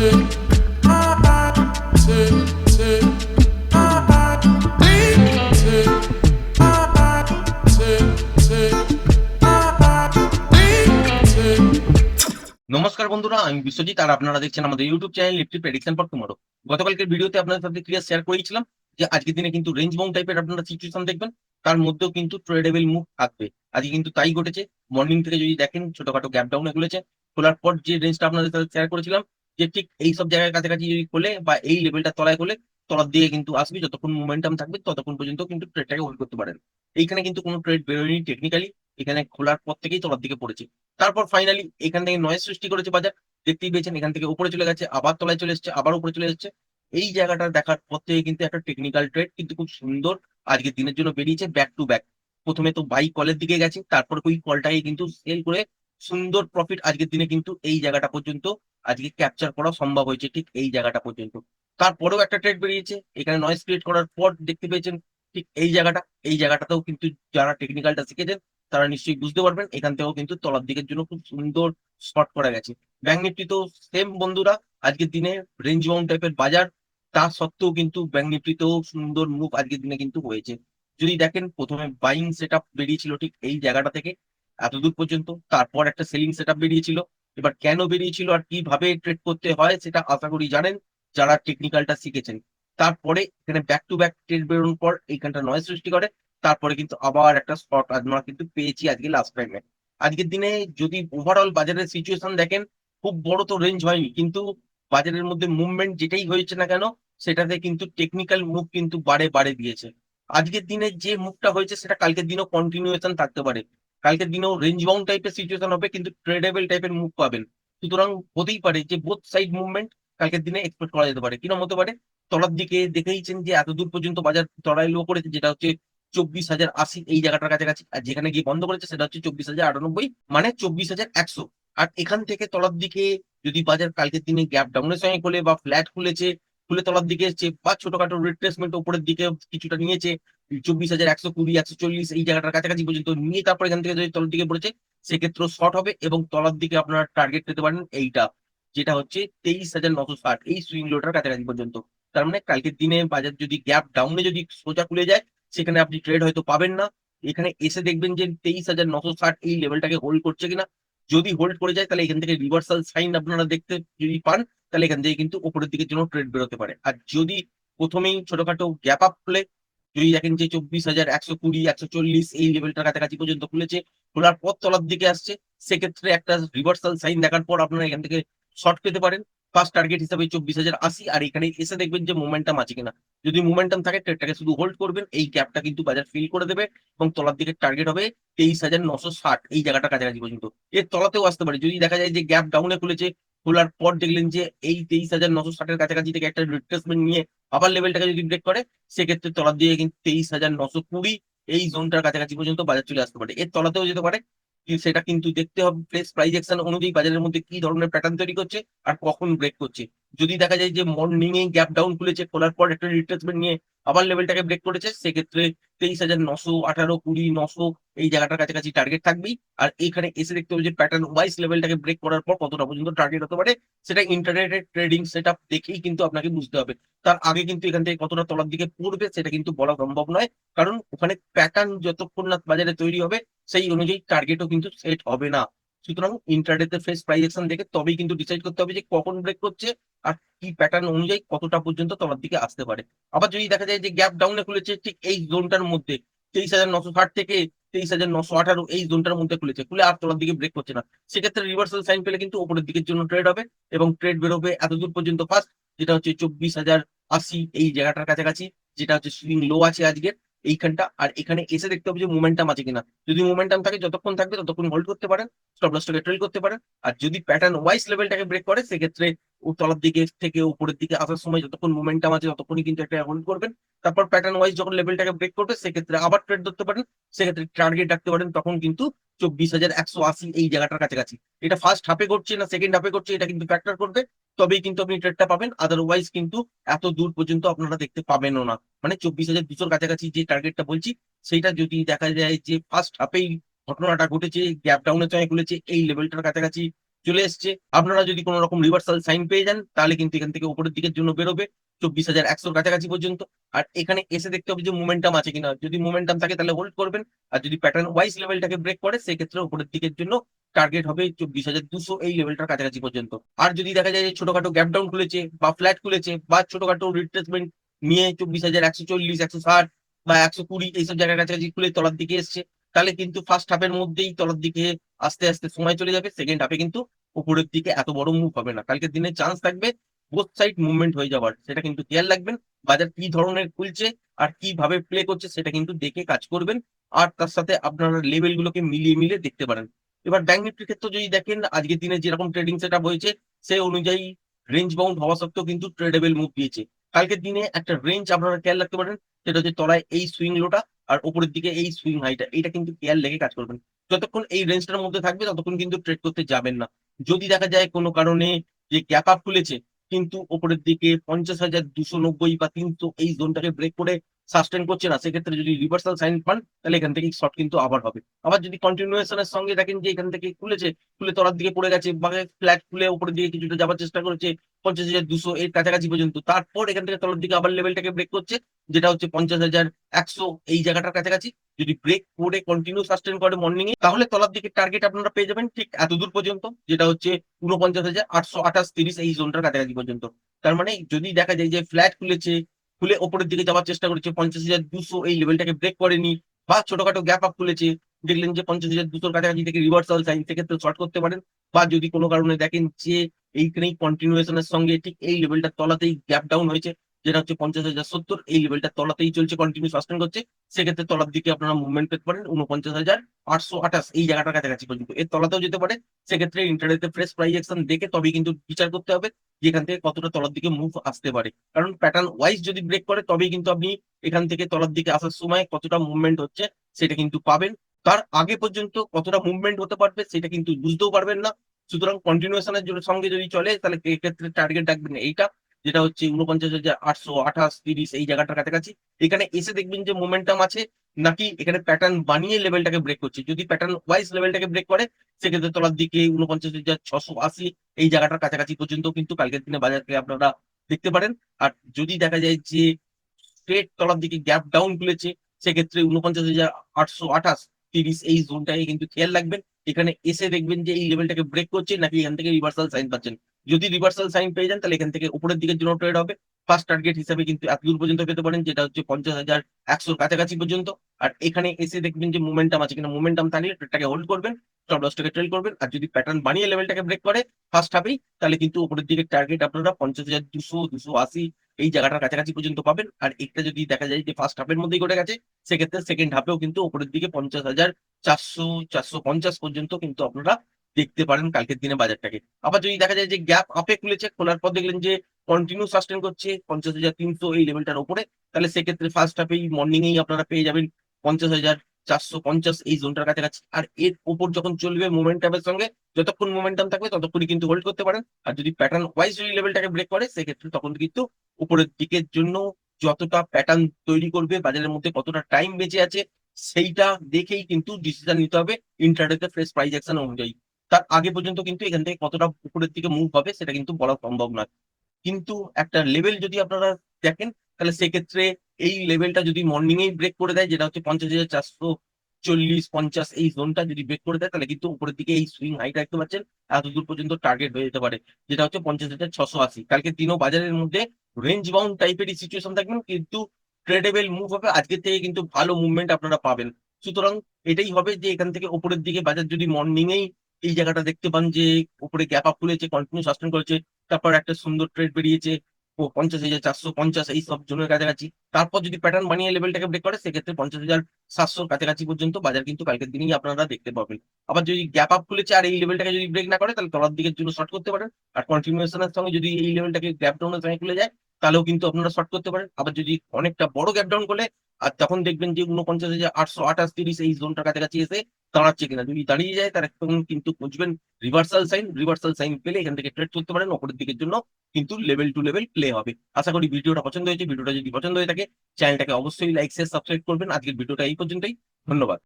নমস্কার বন্ধুরা, আমি বিশ্বজিৎ আর আপনারা দেখছেন আমাদের YouTube channel Nifty prediction for tomorrow গতকালকের ভিডিওতে আপনাদের সাথে ক্লিয়ার শেয়ার করেছিলাম যে আজকের দিনে কিন্তু রেঞ্জ বাউন্ড টাইপের আপনারা সিচুয়েশন দেখবেন, তার মধ্যেও কিন্তু ট্রেডেবল মুভ থাকবে। আজকে কিন্তু তাই ঘটেছে। মর্নিং থেকে যদি দেখেন, ছোটখাটো গ্যাপ ডাউনে খুলেছে। খোলার পর যে রেঞ্জটা আপনাদের সাথে শেয়ার করেছিলাম যে ঠিক এই সব জায়গায় কাছাকাছি যদি খোলে বা এই লেভেলটা তলায় খোলে, তলার দিকে কিন্তু আসবে, যতক্ষণ মোমেন্টাম থাকবে ততক্ষণ পর্যন্ত কিন্তু ট্রেডটাকে হোল্ড করতে পারেন। এইখানে কিন্তু কোনো ট্রেড বেরোয়নি টেকনিক্যালি এখানে খোলার পর থেকেই তলার দিকে পড়েছে। তারপর ফাইনালি এখান থেকে নয়েজ সৃষ্টি করেছে বাজার, দেখতেই পেয়েছেন এখান থেকে উপরে চলে গেছে, আবার তলায় চলে এসেছে, আবার উপরে চলে এসেছে। এই জায়গাটা দেখার পর থেকে কিন্তু একটা টেকনিক্যাল ট্রেড কিন্তু খুব সুন্দর আজকের দিনের জন্য বেরিয়েছে ব্যাক টু ব্যাক প্রথমে তো বাই কলের দিকে গেছে, তারপর ওই কলটাকে কিন্তু সেল করে সুন্দর প্রফিট আজকের দিনে কিন্তু এই জায়গাটা পর্যন্ত আজকে ক্যাপচার করা সম্ভব হয়েছে ঠিক এই জায়গাটা পর্যন্ত। তারপরেও একটা ট্রেড বেরিয়েছে, এখানে নয়েজ ক্রিয়েট করার পর দেখতে পেয়েছেন ঠিক এই জায়গাটা, এই জায়গাটাতেও কিন্তু যারা টেকনিক্যালটা শিখেছেন, তারা নিশ্চয়ই বুঝতে পারবেন, এখান থেকেও কিন্তু তলার দিকের জন্য খুব সুন্দর শর্ট করা গেছে। ব্যাংক নিফটি তো সেম বন্ধুরা, আজকের দিনে রেঞ্জ বাউন্ড টাইপের বাজার, তা সত্ত্বেও কিন্তু ব্যাংক নিফটিতেও সুন্দর মুভ আজকের দিনে কিন্তু হয়েছে। যদি দেখেন প্রথমে বাইং সেট আপ বেরিয়েছিল ঠিক এই জায়গাটা থেকে, এতদূর পর্যন্ত, তারপর একটা সেলিং সেট আপ বেরিয়েছিল এবার কেন বেরিয়েছিল আর কীভাবে ট্রেড করতে হয় সেটা আশা করি জানেন, যারা টেকনিক্যালটা শিখেছেন। তারপরে এখানে ব্যাক টু ব্যাক ট্রেড বেরোনোর পর এইখানটা নয় সৃষ্টি করে, তারপরে কিন্তু আবার একটা স্পট আমরা কিন্তু পেয়েছি আজকে লাস্ট টাইমে আজকের দিনে যদি ওভারঅল বাজারের সিচুয়েশন দেখেন, খুব বড় তো রেঞ্জ হয়নি, কিন্তু বাজারের মধ্যে মুভমেন্ট যেটাই হয়েছে না কেন, সেটাতে কিন্তু টেকনিক্যাল মুভ কিন্তু বাড়ে বাড়ে দিয়েছে। আজকের দিনে যে মুভটা হয়েছে সেটা কালকের দিনও কন্টিনিউয়েশন থাকতে পারে। কালকের দিনেও রেঞ্জ বাউন্ড টাইপের সিচুয়েশন হবে, কিন্তু ট্রেডেবল টাইপের মুভ পাবেন। সুতরাং হতেই পারে যে বোথ সাইড মুভমেন্ট কালকের দিনে এক্সপেক্ট করা যেতে পারে। কীরকম হতে পারে? তলার দিকে দেখেইছেন যে এত দূর পর্যন্ত বাজার তলায় লো করেছে, যেটা হচ্ছে চব্বিশ হাজার আশি এই জায়গাটার কাছাকাছি। আর যেখানে গিয়ে বন্ধ করেছে, সেটা হচ্ছে চব্বিশ হাজার আটানব্বই মানে চব্বিশ হাজার একশো। আর এখান থেকে তলার দিকে যদি বাজার কালকের দিনে গ্যাপ ডাউনের সঙ্গে খোলে বা ফ্ল্যাট খুলেছে, খুলে তলার দিকে এসছে বা ছোটখাটো রিট্রেসমেন্ট উপরের দিকে কিছুটা নিয়েছে চব্বিশ হাজার একশো কুড়ি, একশো চল্লিশ এই জায়গাটার কাছাকাছি পর্যন্ত নিয়ে তারপর এখান থেকে যদি তলার দিকে পড়েছে, সেক্ষেত্রেও শর্ট হবে এবং তলার দিকে আপনারা টার্গেট পেতে পারেন এইটা, যেটা হচ্ছে তেইশ হাজার নশো ষাট এই সুইং লোটার কাছাকাছি পর্যন্ত। তার মানে কালকের দিনে বাজার যদি গ্যাপ ডাউনে যদি সোজা খুলে যায়, সেখানে আপনি ট্রেড হয়তো পাবেন না। এখানে এসে দেখবেন যে তেইশ হাজার নশো ষাট এই লেভেলটাকে হোল্ড করছে কিনা। যদি হোল্ড করে যায়, তাহলে এখান থেকে রিভার্সাল সাইন আপনারা দেখতে যদি পান, তাহলে এখান থেকে কিন্তু উপরের দিকে জন্য ট্রেড বেরোতে পারে। আর যদি প্রথমেই ছোটখাটো গ্যাপ আপ খুলে যদি দেখেন যে চব্বিশ হাজার একশো কুড়ি, একশো চল্লিশ এই লেভেলটার কাছাকাছি পর্যন্ত খুলেছে, খোলার পর তলার দিকে আসছে, সেক্ষেত্রে একটা রিভার্সাল সাইন দেখার পর আপনারা এখান থেকে শর্ট পেতে পারেন। ফার্স্ট টার্গেট হিসাবে চব্বিশ হাজার আশি, আর এখানে এসে দেখবেন যে মোমেন্টাম আছে কিনা। যদি মোমেন্টাম থাকে ট্রেডটাকে শুধু হোল্ড করবেন, এই গ্যাপটা কিন্তু বাজার ফিল করে দেবে এবং তলার দিকে টার্গেট হবে তেইশ হাজার নশো ষাট, এই জায়গাটা কাছাকাছি পর্যন্ত। এর তলাতেও আসতে পারে। যদি দেখা যায় যে গ্যাপ ডাউনে খুলেছে খোলার পর দেখলেন যে এই তেইশ হাজার নশো ষাটের কাছাকাছি থেকে একটা রিট্রেসমেন্ট নিয়ে আবার লেভেলটাকে যদি ব্রেক করে, সেক্ষেত্রে তলার দিয়ে কিন্তু তেইশ হাজার নশো কুড়ি এই জোনটার কাছাকাছি পর্যন্ত বাজার চলে আসতে পারে। এর তলাতেও যেতে পারে সেটা কিন্তু দেখতে হবে প্লেস প্রাইস অ্যাকশন অনুযায়ী বাজারের মধ্যে কি ধরনের প্যাটার্ন তৈরি করছে আর কখন ব্রেক করছে। যদি দেখা যায় যে মর্নিং এ গ্যাপ ডাউন খুলেছে, খোলার পর একটা রিট্রেসমেন্ট নিয়ে আবার লেভেলটাকে ব্রেক করেছে, সেক্ষেত্রে তেইশ হাজার নশো আঠারো কুড়ি নশো এই জায়গাটার কাছাকাছি টার্গেট থাকবেই। আর এখানে এসে দেখতে হবে যে প্যাটার্ন ওয়াইজ লেভেলটাকে ব্রেক করার পর কতটা পর্যন্ত টার্গেট হতে পারে, সেটা ইন্টারনেটের ট্রেডিং সেটা দেখেই কিন্তু আপনাকে বুঝতে হবে। তার আগে কিন্তু এখান থেকে কতটা তলার দিকে পড়বে সেটা কিন্তু বলা সম্ভব নয়, কারণ ওখানে প্যাটার্ন যতক্ষণ না বাজারে তৈরি হবে, সেই অনুযায়ী টার্গেটও কিন্তু সেট হবে না। সুতরাং ইন্টারডেতে ফ্রেশ প্রাইস অ্যাকশন দেখে তবেই কিন্তু ডিসাইড করতে হবে যে কখন ব্রেক করছে, আর কি প্যাটার্ন অনুযায়ী কতটা পর্যন্ত তোমার দিকে আসতে পারে। আবার যদি দেখা যায় যে গ্যাপ ডাউনে খুলেছে ঠিক এই জোনটার মধ্যে, তেইশ হাজার নশো ষাট থেকে তেইশ হাজার নশো আঠারো এই জোনটার মধ্যে খুলেছে, খুলে আর তোমার দিকে ব্রেক করছে না। সেক্ষেত্রে রিভার্সাল সাইন পেলে কিন্তু ওপরের দিকের জন্য ট্রেড হবে এবং ট্রেড বেরোবে এতদূর পর্যন্ত ফার্স্ট যেটা হচ্ছে চব্বিশ হাজার আশি এই জায়গাটার কাছাকাছি, যেটা হচ্ছে সুইং লো আছে আজকের। এইখানটা, আর এখানে এসে দেখতে হবে যে মোমেন্টাম আছে কিনা। যদি মোমেন্টাম থাকে, যতক্ষণ থাকবে ততক্ষণ হোল্ড করতে পারেন স্টপ লসটাকে ট্রেল করতে পারেন। আর যদি প্যাটার্ন ওয়াইজ লেভেলটাকে ব্রেক করে, সেক্ষেত্রে তলার দিকে থেকে উপরের দিকে আসার সময় যতক্ষণ মোমেন্টাম আছে ততক্ষণই কিন্তু একটা হোল্ড করবেন। তারপর প্যাটার্ন ওয়াইজ যখন লেভেলটাকে ব্রেক করবে, সেক্ষেত্রে আবার ট্রেড ধরতে পারেন। সেক্ষেত্রে টার্গেট রাখতে পারেন, তখন কিন্তু চব্বিশ হাজার একশো আশি এই জায়গাটার কাছাকাছি। এটা ফার্স্ট হাফে করছে না সেকেন্ড হাফে করছে এটা কিন্তু ফ্যাক্টর করবে। তবেই কিন্তু আপনি ট্রেডটা পাবেন। আদারওয়াইজ কিন্তু এত দূর পর্যন্ত আপনারা দেখতে পাবেনও না। মানে চব্বিশ হাজার দুশোর কাছাকাছি যে টার্গেটটা বলছি, সেইটা যদি দেখা যায় যে ফার্স্ট হাফেই ঘটনাটা ঘটেছে গ্যাপ ডাউনের চয়ে খুলেছে এই লেভেলটার কাছাকাছি চলে এসছে। আপনারা যদি কোনো রকম রিভার্সাল সাইন পেয়ে যান, তাহলে কিন্তু এখান থেকে উপরের দিকের জন্য বেরোবে, চব্বিশ হাজার একশোর কাছাকাছি পর্যন্ত। আর এখানে এসে দেখতে হবে যে মোমেন্টাম আছে কিনা। যদি মোমেন্টাম থাকে, তাহলে হোল্ড করবেন। আর যদি প্যাটার্ন ওয়াইজ লেভেলটাকে ব্রেক করে, সেক্ষেত্রে উপরের দিকের জন্য টার্গেট হবে চব্বিশ হাজার দুশো এই লেভেলটার কাছাকাছি পর্যন্ত। আর যদি দেখা যায় যে ছোটখাটো গ্যাপ ডাউন খুলেছে, বা ফ্ল্যাট খুলেছে, বা ছোটখাটো রিট্রেসমেন্ট নিয়ে চব্বিশ হাজার একশো চল্লিশ, একশো ষাট, বা একশো কুড়ি, এইসব জায়গার কাছাকাছি খুলে তলার দিকে এসছে তাহলে কিন্তু ফার্স্ট হাফের মধ্যেই তলার দিকে আস্তে আস্তে সময় চলে যাবে সেকেন্ড হাফে কিন্তু উপরের দিকে এত বড় মুভ হবে না। কালকের দিনে চান্স থাকবে বোথ সাইড মুভমেন্ট হয়ে যাওয়ার, সেটা কিন্তু খেয়াল রাখবেন, বাজার কি ধরনের খুলছে আর কীভাবে প্লে করছে সেটা কিন্তু দেখে কাজ করবেন, আর তার সাথে আপনারা লেভেল গুলোকে মিলিয়ে মিলিয়ে দেখতে পারেন। এবার ব্যাংক নিফটির ক্ষেত্রে যদি দেখেন, আজকের দিনে যেরকম ট্রেডিং সেট হয়েছে সেই অনুযায়ী রেঞ্জ বাউন্ড হওয়া সত্ত্বেও কিন্তু ট্রেডেবল মুভ দিয়েছে। কালকের দিনে একটা রেঞ্জ আপনারা খেয়াল রাখতে পারেন, সেটা হচ্ছে তলায় এই সুইং লোটা আর উপরের দিকে এই সুইং হাইটা এটা কিন্তু কেয়ার লেগে কাজ করবেন যতক্ষণ এই রেঞ্জটার মধ্যে থাকবে, ততক্ষণ কিন্তু ট্রেড করতে যাবেন না। যদি দেখা যায় কোনো কারণে যে ক্যাপ আপ খুলেছে, কিন্তু ওপরের দিকে পঞ্চাশ হাজার দুশো নব্বই বা তিনশো এই জোনটাকে ব্রেক করে সাস্টেন করছে না, সেক্ষেত্রে যদি রিভার্সাল সাইন পান, তাহলে এখান থেকে শর্ট কিন্তু আবার হবে। আবার যদি কন্টিনিউশনের সঙ্গে দেখেন যে এখান থেকে খুলেছে, খুলে তলার দিকে পড়ে গেছে, বা ফ্ল্যাট খুলে উপরের দিকে কিছুটা যাওয়ার চেষ্টা করেছে, পঞ্চাশ হাজার দুশো এর কাছাকাছি পর্যন্ত, তারপর এখান থেকে তলার দিকে আবার লেভেলটাকে ব্রেক করছে, যেটা হচ্ছে পঞ্চাশ হাজার একশো এই জায়গাটার কাছাকাছি। যদি ব্রেক করে কন্টিনিউ সাস্টেন করে মর্নিং এ তাহলে তলার দিকে টার্গেট আপনারা পেয়ে যাবেন ঠিক এত দূর পর্যন্ত, যেটা হচ্ছে উনপঞ্চাশ হাজার আটশো আঠাশ তিরিশ এই জোনটার কাছাকাছি পর্যন্ত। তার মানে যদি দেখা যায় যে ফ্ল্যাট খুলেছে খুলে ওপরের দিকে যাওয়ার চেষ্টা করেছে। পঞ্চাশ হাজার দুশো এই লেভেলটাকে ব্রেক করেনি বা ছোটখাটো গ্যাপ আপ খুলেছে। দেখলেন যে পঞ্চাশ হাজার দুশোর কাছাকাছি থেকে রিভার্সাল সাইন সেক্ষেত্রে শর্ট করতে পারেন বা যদি কোনো কারণে দেখেন যে এইখানেই কন্টিনিউশনের সঙ্গে ঠিক এই লেভেলটা তলাতেই গ্যাপ ডাউন হয়েছে। যেটা হচ্ছে পঞ্চাশ হাজার সত্তর, এই লেভেলটার তলাতেই চলছে কন্টিনিউ সাস্টেন করছে। সেক্ষেত্রে তলার দিকে আপনারা মুভমেন্ট পেতে পারেন, উনপঞ্চাশ হাজার আটশো আঠাশ, এই জায়গাটার কাছাকাছি পর্যন্ত। এর তলাতেও যেতে পারে, সেক্ষেত্রে ইন্টারনেটে ফ্রেশ প্রাইস অ্যাকশন দেখে তবেই কিন্তু বিচার করতে হবে যে এখান থেকে কতটা তলার দিকে মুভ আসতে পারে। কারণ প্যাটার্ন ওয়াইজ যদি ব্রেক করে, তবেই কিন্তু আপনি এখান থেকে তলার দিকে আসার সময় কতটা মুভমেন্ট হচ্ছে, সেটা কিন্তু পাবেন। তার আগে পর্যন্ত কতটা মুভমেন্ট হতে পারবে, সেটা কিন্তু বুঝতেও পারবেন না। সুতরাং কন্টিনিউশনের সঙ্গে যদি চলে, তাহলে এক্ষেত্রে টার্গেট রাখবেন এইটা। যেটা হচ্ছে উনপঞ্চাশ হাজার আটশো আঠাশ, তিরিশ, এই জায়গাটার কাছাকাছি। এখানে এসে দেখবেন যে মোমেন্টাম আছে, নাকি এখানে প্যাটার্ন বানিয়ে লেভেলটাকে ব্রেক করছে। যদি প্যাটার্ন ওয়াইজ লেভেলটাকে ব্রেক করে, সেক্ষেত্রে তলার দিকে উনপঞ্চাশ হাজার ছশো আশি, এই জায়গাটার কাছাকাছি পর্যন্ত কিন্তু কালকের দিনে বাজারকে আপনারা দেখতে পারেন। আর যদি দেখা যায় যে স্ট্রেট তলার দিকে গ্যাপ ডাউন খুলেছে, সেক্ষেত্রে উনপঞ্চাশ হাজার আটশো আঠাশ, তিরিশ এই জোনটাকে কিন্তু খেয়াল রাখবেন। এখানে এসে দেখবেন যে এই লেভেলটাকে ব্রেক করছে, নাকি এখান থেকে রিভার্সাল সাইন পাচ্ছেন। যদি রিভার্সাল সাইন পেয়ে যান, তাহলে এখান থেকে উপরের দিকের জন্য ট্রেড হবে। ফার্স্ট টার্গেট হিসাবে কিন্তু এত দূর পর্যন্ত পেতে পারেন, যেটা হচ্ছে পঞ্চাশ হাজার একশোর কাছাকাছি পর্যন্ত। আর এখানে এসে দেখবেন যে মোমেন্টাম আছে কিনা মোমেন্টাম থাকলে ট্রেডটাকে হোল্ড করবেন স্টপ লসটাকে ট্রেল করবেন। আর যদি প্যাটার্ন বানিয়ে লেভেলটাকে ব্রেক করে ফার্স্ট হাফেই তাহলে কিন্তু উপরের দিকে টার্গেট আপনারা পঞ্চাশ হাজার দুশো দুশো আশি এই জায়গাটার কাছাকাছি পর্যন্ত পাবেন। আর একটা যদি দেখা যায় যে ফার্স্ট হাফের মধ্যেই ঘটে গেছে, সেক্ষেত্রে সেকেন্ড হাফেও কিন্তু উপরের দিকে পঞ্চাশ হাজার চারশো চারশো পঞ্চাশ পর্যন্ত কিন্তু আপনারা দেখতে পারেন কালকের দিনে বাজারটাকে। আবার যদি দেখা যায় যে গ্যাপ আপে খুলেছে, খোলার পর দেখলেন যে কন্টিনিউ সাস্টেন করছে পঞ্চাশ হাজার তিনশো এই লেভেলটার উপরে তাহলে সেক্ষেত্রে ফার্স্ট হাফেই মর্নিং এই আপনারা পেয়ে যাবেন পঞ্চাশ হাজার চারশো পঞ্চাশ এই জোনটার কাছাকাছি। আর এর উপর যখন চলবে মোমেন্টামের সঙ্গে, যতক্ষণ মোমেন্টাম থাকবে ততক্ষণই কিন্তু হোল্ড করতে পারেন। আর যদি প্যাটার্ন ওয়াইজ যদি লেভেলটাকে ব্রেক করে, সেক্ষেত্রে তখন কিন্তু উপরের দিকের জন্য যতটা প্যাটার্ন তৈরি করবে, বাজারের মধ্যে কতটা টাইম বেঁচে আছে, সেইটা দেখেই কিন্তু ডিসিশন নিতে হবে ইন্টারনেটে ফ্রেশ প্রাইস অ্যাকশন অনুযায়ী। তার আগে পর্যন্ত কিন্তু এখান থেকে কতটা উপরের দিকে মুভ হবে সেটা কিন্তু বলা সম্ভব নয়। কিন্তু একটা লেভেল যদি আপনারা দেখেন, তাহলে সেক্ষেত্রে এই লেভেলটা যদি মর্নিং এই ব্রেক করে দেয়, যেটা হচ্ছে পঞ্চাশ হাজার চারশো চল্লিশ, পঞ্চাশ এই জোনটা যদি ব্রেক করে দেয়, তাহলে কিন্তু উপরের দিকে এই সুইং হাইটা দেখতে পাচ্ছেন এত দূর পর্যন্ত টার্গেট হয়ে যেতে পারে, যেটা হচ্ছে পঞ্চাশ হাজার ছশো আশি। কালকে দিনও বাজারের মধ্যে রেঞ্জ বাউন্ড টাইপেরই সিচুয়েশন থাকবেন কিন্তু ট্রেডেবল মুভ হবে আজকের থেকে কিন্তু ভালো মুভমেন্ট আপনারা পাবেন। সুতরাং এটাই হবে যে এখান থেকে উপরের দিকে বাজার যদি মর্নিং এই এই জায়গাটা দেখতে পান যে উপরে গ্যাপ আপ খুলেছে কন্টিনিউ সাস্টেন করেছে, তারপর একটা সুন্দর ট্রেড বেরিয়েছে পঞ্চাশ হাজার চারশো পঞ্চাশ, এই সব জনের কাছাকাছি। তারপর যদি প্যাটার্ন বানিয়ে লেভেলটাকে ব্রেক করে, সেক্ষেত্রে পঞ্চাশ হাজার সাতশোর কাছাকাছি পর্যন্ত বাজার কিন্তু কালকের দিনেই আপনারা দেখতে পাবেন। আবার যদি গ্যাপ আপ খুলেছে আর এই লেভেলটাকে যদি ব্রেক না করে, তাহলে তলার দিকের জন্য শর্ট করতে পারেন। আর কন্টিনিউশনের সঙ্গে যদি এই লেভেলটাকে গ্যাপ ডাউনের সঙ্গে খুলে যায়, তাহলেও কিন্তু আপনারা শর্ট করতে পারেন। আবার যদি অনেকটা বড় গ্যাপ ডাউন করলে আর তখন দেখবেন যে উনপঞ্চাশ হাজার আটশো আঠাশ তিরিশ এই জোনটার কাছাকাছি এসে দাঁড়াচ্ছে কিনা, যদি দাঁড়িয়ে যায় তার তখন কিন্তু খুঁজবেন রিভার্সাল সাইন রিভার্সাল সাইন পেলে এখান থেকে ট্রেড করতে পারেন ওপরের দিকের জন্য কিন্তু লেভেল টু লেভেল প্লে হবে। আশা করি ভিডিওটা পছন্দ হয়েছে, ভিডিওটা যদি পছন্দ হয়ে থাকে চ্যানেলটাকে অবশ্যই লাইক শেয়ার সাবস্ক্রাইব করবেন। আজকের ভিডিওটা এই পর্যন্তই। ধন্যবাদ।